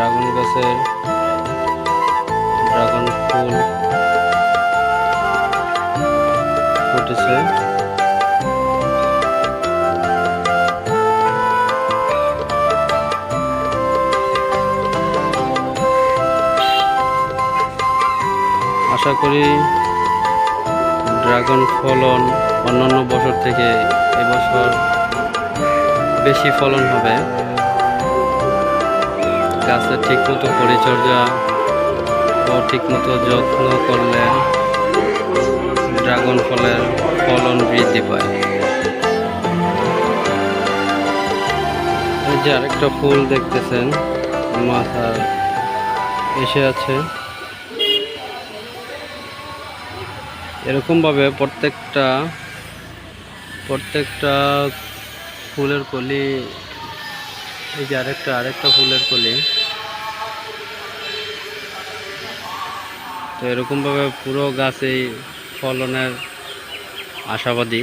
Dragon গাছের, dragon ফুল ফুটেছে। আশা করি ড্রাগন ফলন অন্যান্য বছর থেকে এবছর বেশি ফলন হবে। গাছের ঠিকমতো পরিচর্যা ও ঠিকমতো যত্ন করলে ড্রাগন ফলের ফলন বৃদ্ধি পায়। যে আরেকটা ফুল দেখতেছেন, মাথা এসে আছে। এরকমভাবে প্রত্যেকটা প্রত্যেকটা ফুলের কলি এই যে আরেকটা আরেকটা ফুলের কলি। তো এরকমভাবে পুরো গাছেই ফলনের আশাবাদী।